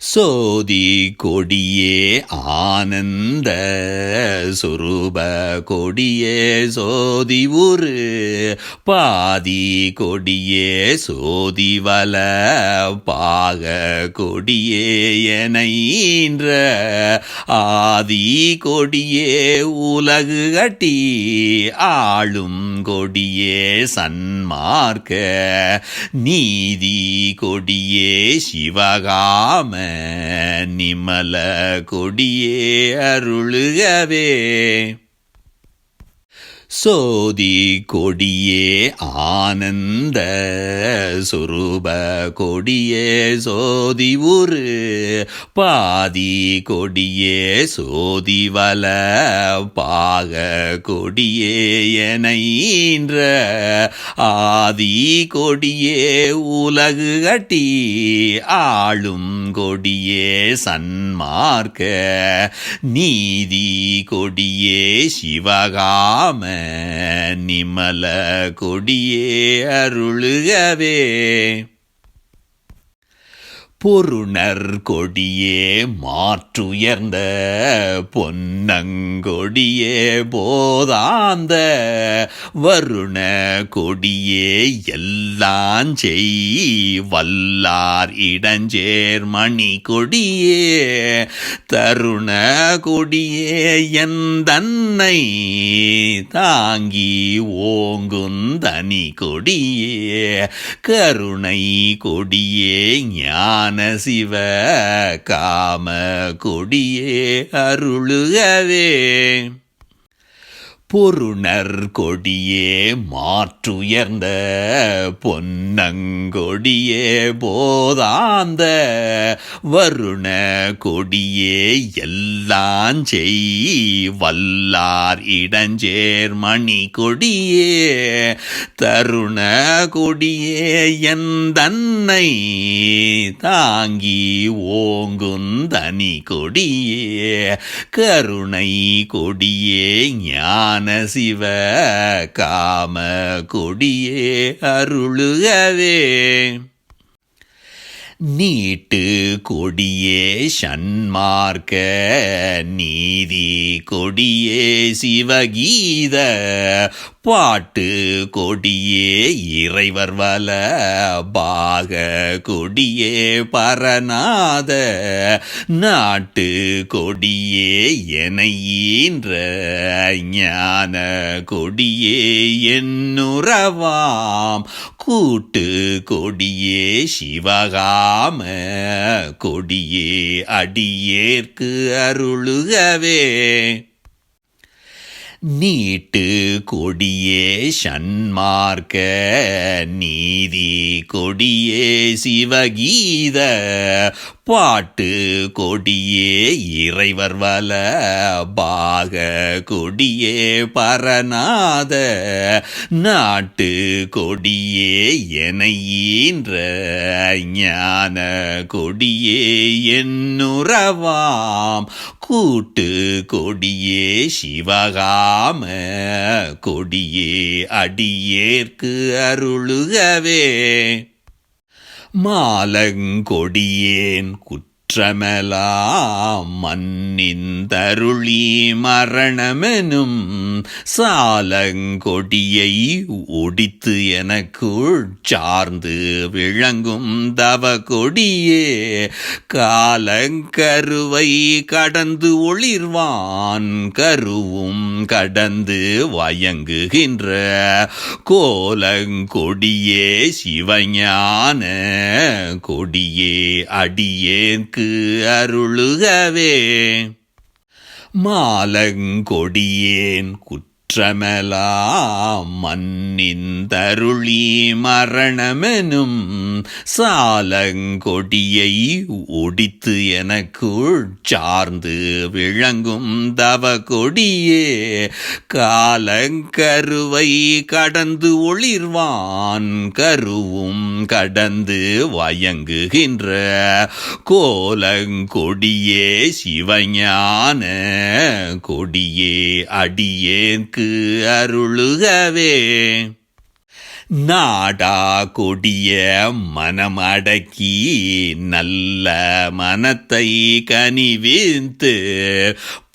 சோதி கொடியே ஆனந்த சுரூப கொடியே சோதி உரு பாதி கொடியே சோதி வல பாக கொடியே என்ற ஆதி கொடியே உலகு கட்டி ஆளும் கொடியே சன்மார்க்க நீதி கொடியே சிவகாம நிமல கொடியே அருளுகவே. சோதி கொடியே ஆனந்த சுரூப கொடியே சோதி உரு பாதி கொடியே சோதி வல பாக கொடியே என்ற ஆதி கொடியே உலகு கட்டி ஆளும் கொடியே சன்மார்க்க நீதி கொடியே சிவகாம நிமல கொடியே அருளுகவே. பொருணர் கொடியே மாற்றுயர்ந்த பொன்னங்கொடியே போதாந்த வருண கொடியே எல்லாம் செய் வல்லார் இடஞ்சேர் மணி கொடியே தருண கொடியே எந்தன்னை தாங்கி ஓங்குந்தனி கொடியே கருணை கொடியே ஞான சிவ காம கொடியே அருளுகவே. பொருணர் கொடியே மாற்றுயர்ந்த பொன்னங்கொடியே போதாந்த வருண கொடியே எல்லாம் செய் வல்லார் இடஞ்சேர் மணி கொடியே தருண கொடியே எந்தன்னை தாங்கி ஓங்குந்தனி கொடியே கருணை கொடியே ஞான சிவ காம கொடியே அருளுகவே. நீட்டு கொடியே சன்மார்க்க நீதி கொடியே சிவகீத பாட்டு கொடியே இறைவர் வல பாக கொடியே பரநாத. நாட்டு கொடியே எனையீன்ற ஞான கொடியே என்னுறவாம். கூட்டு கொடியே சிவகாம கொடியே அடியேற்கு அருளுகவே. நீட்டு கொடியே சன்மார்க்க நீதி கொடியே சிவகீத பாட்டு கொடியே இறைவர் வல பாக கொடியே பரநாத நாட்டு கொடியே எனையீன்ற ஞான கொடியே என்னுறவாம் கூட்டு கொடியே சிவகா சிவகாம கொடியே அடியேற்கு அருளுகவே. மாலங்கொடியேன் குற்றமெலாம் மண்ணின் தருளி மரணமெனும் சாலங்கொடியை ஒடித்து எனக்குள் சார்ந்து விளங்கும் தவ கொடியே காலங்கருவை கடந்து ஒளிர்வான் கருவும் கடந்து வயங்குகின்ற கோலங்கொடியே சிவஞான கொடியே அடியேற்கு அருளுகவே. மாலங்கொடியேன் குற்றமெலாம் மன்னிந்தருளி மரணமெனும் சாலங்கொடியை ஒடித்து எனக்குள் சார்ந்து விளங்கும் தவ கொடியே காலங்கருவை கடந்து ஒளிர்வான் கருவும் கடந்து வயங்குகின்ற கோலங்கொடியே சிவஞான கொடியே அடியேற்கு அருளுகவே. நாடா கொடிய மனம் அடக்கி நல்ல மனத்தை கனிவிந்து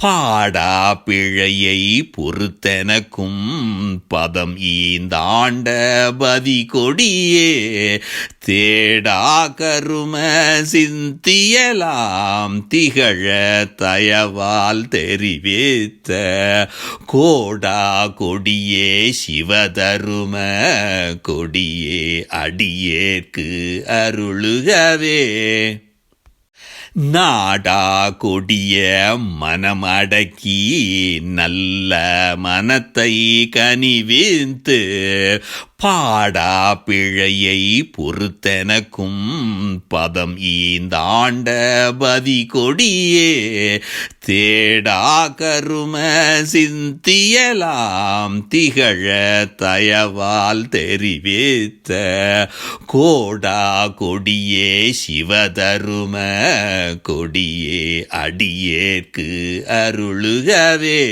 பாடா பிழையை பொறுத்தெனக்கும் பதம் ஈந்தாண்ட பதி கொடியே தேடா கரும சிந்தியலாம் திகழ தயவால் தெரிவித்த கோடா கொடியே சிவதரும கொடியே அடியேற்கு அருளுகவே. நாடா கொடிய மனம் அடக்கி நல்ல மனத்தை கனிவிந்து பாடா பிழையை பொறுத்தெனக்கும் பதம் ஈந்தாண்ட பதி கொடியே தேடா கரும சிந்தியலாம் திகழ தயவால் தெரிவித்த கோடா கொடியே சிவதரும கொடியே அடியேற்கு அருளுகவே.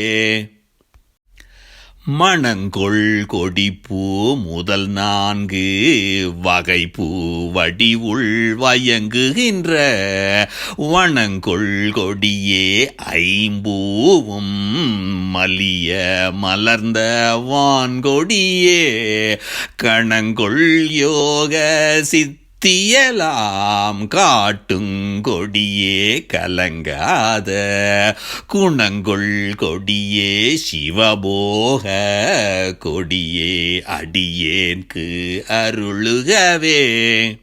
மணங்கொள் கொடிப்பூ முதல் நான்கு வகை பூ வடிவுள் வயங்குகின்ற. வணங்கொள் கொடியே ஐம்பூவும் மலிய மலர்ந்த வான்கொடியே. கணங்கொள் யோக சித்த தியலாம் காட்டுங்கொடியே கலங்காத குணங்கொள் கொடியே சிவபோக கொடியே அடியேன்கு அருளுகவே.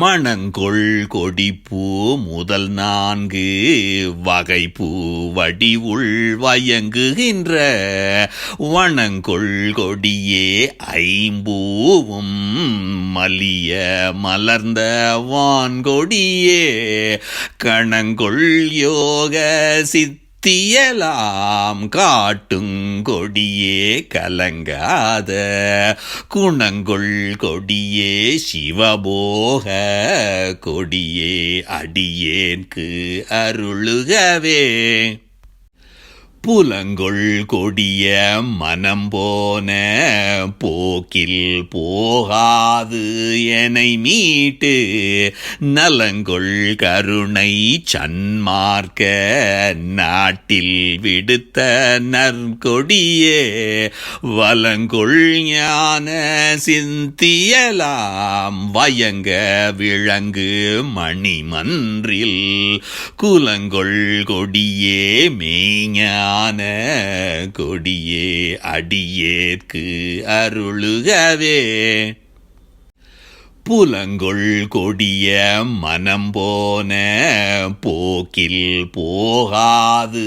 மணங்கொள் கொடிப்பூ முதல் நான்கு வகைப்பூ வடிவுள் வயங்குகின்ற வணங்கொள் கொடியே ஐம்பூவும் மலிய மலர்ந்த வான்கொடியே கணங்கொள் யோக சித் தியலாம் காட்டுங்கொடியே கலங்காத குணங்கொள் கொடியே சிவபோக கொடியே அடியேன்கு அருளுகவே. புலங்கொள் கொடிய மனம் போன போக்கில் போகாது எனை மீட்டு நலங்கொள் கருணை சன்மார்க்க நாட்டில் விடுத்த நற்கொடியே வலங்கொள் ஞான சிந்தியலாம் வயங்க விளங்கு மணிமன்றில் குலங்கொள் கொடியே மேஞா ஞான கொடியே அடியேற்கு அருளுகவே. புலங்கொள் கொடிய மனம் போன போக்கில் போகாது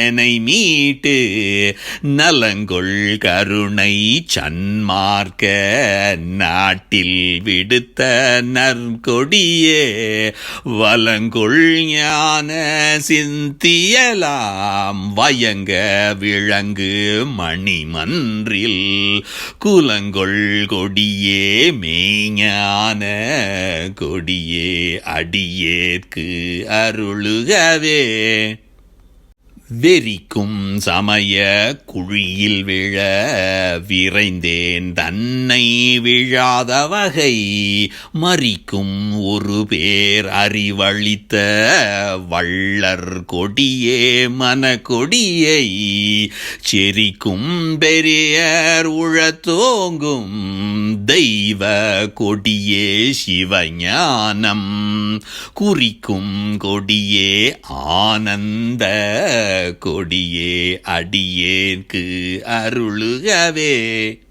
எனை மீட்டு நலங்கொள் கருணை சன்மார்க்க நாட்டில் விடுத்த நற்கொடியே வலங்கொள் ஞான சிந்தியலாம் வயங்க விளங்கு மணிமன்றில் குலங்கொள் கொடியே மேஞா ஞான கொடியே அடியேற்கு அருளுகவே. வெறிக்கும் சமய குழியில் விழ விரைந்தேன் தன்னை விழாத வகை. மறிக்கும் ஒரு பேர் அறிவழித்த வள்ளர் கொடியே மனக்கொடியை. செரிக்கும் பெரியர் உழத்தோங்கும் தெய்வ கொடியே சிவஞானம். குறிக்கும் கொடியே ஆனந்த கொடியே அடியேன்கு அருளுகவே.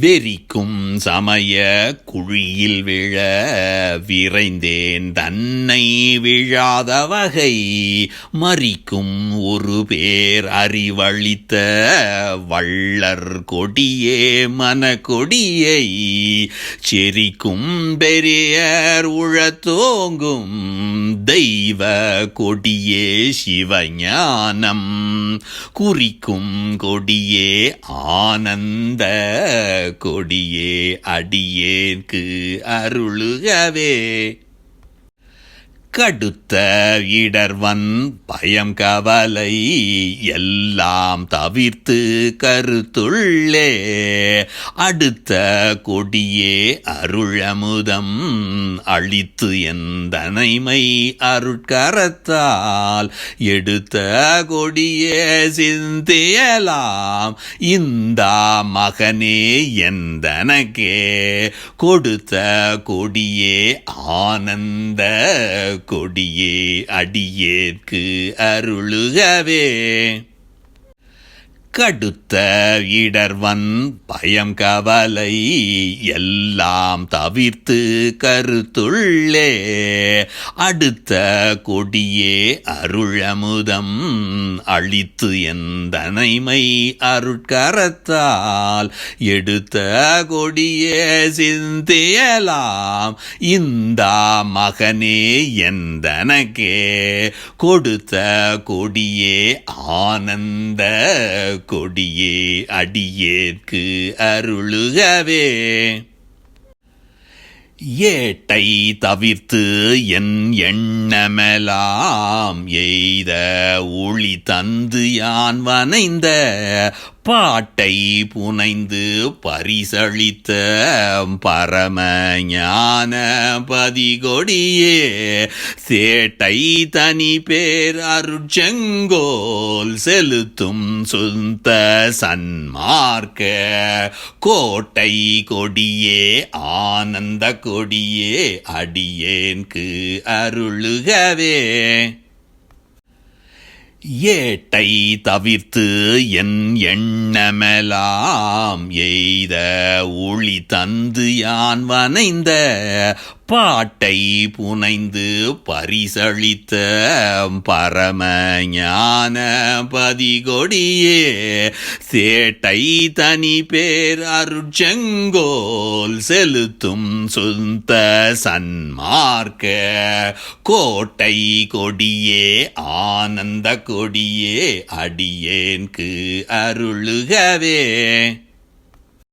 வெறிக்கும் சமய குழியில் விழ விரைந்தேன் தன்னை விழாத வகை. மறிக்கும் ஒரு பேர் அறிவழித்த வள்ளர் கொடியே மனக்கொடியை செரிக்கும் பெரியர் உழத்தோங்கும் தெய்வ கொடியே சிவஞானம். குறிக்கும் கொடியே ஆனந்த கொடியே அடியேற்கு அருளுகவே. கடுத்த இடர்வன் பயம் கவலை எல்லாம் தவிர்த்து கருத்துள்ளே. அடுத்த கொடியே அருளமுதம் அழித்து எந்தனைமை அருட்கரத்தால். எடுத்த கொடியே சிந்தியலாம் இந்த மகனே எந்தனக்கே கொடுத்த கொடியே ஆனந்த கொடியே அடியேற்கு அருளுகவே. கடுத்த இடர்வன் பயம் கவலை எல்லாம் தவிர்த்து கருத்துள்ளே. அடுத்த கொடியே அருளமுதம் அழித்து எந்தனைமை அருட்கரத்தால். எடுத்த கொடியே சிந்தியலாம் இந்த மகனே எந்தனக்கே கொடுத்த கொடியே ஆனந்த கொடியே அடியேற்கு அருளுகவே. ஏட்டை தவிர்த்து என் எண்ணமெலாம் எய்த ஒளி தந்து யான் வனைந்த பாட்டை புனைந்து பரிசளித்த பரம ஞான பதிகொடியே சேட்டை தனி பேர் அருட்செங்கோல் செலுத்தும் சுந்த சன்மார்க்க கோட்டை கொடியே ஆனந்த கொடியே அடியேன்கு அருளுகவே. ஏட்டை தவிர்த்து என் எண்ணமெலாம் எய்த ஒளி தந்து யான் வனைந்த பாட்டை புனைந்து பரிசளித்த பரம ஞான பதிகொடியே சேட்டை தனி பேர் அருட்செங்கோல் செலுத்தும் சுந்த சன்மார்க்க கோட்டை கொடியே ஆனந்த கொடியே அடியேன்கு அருளுகவே.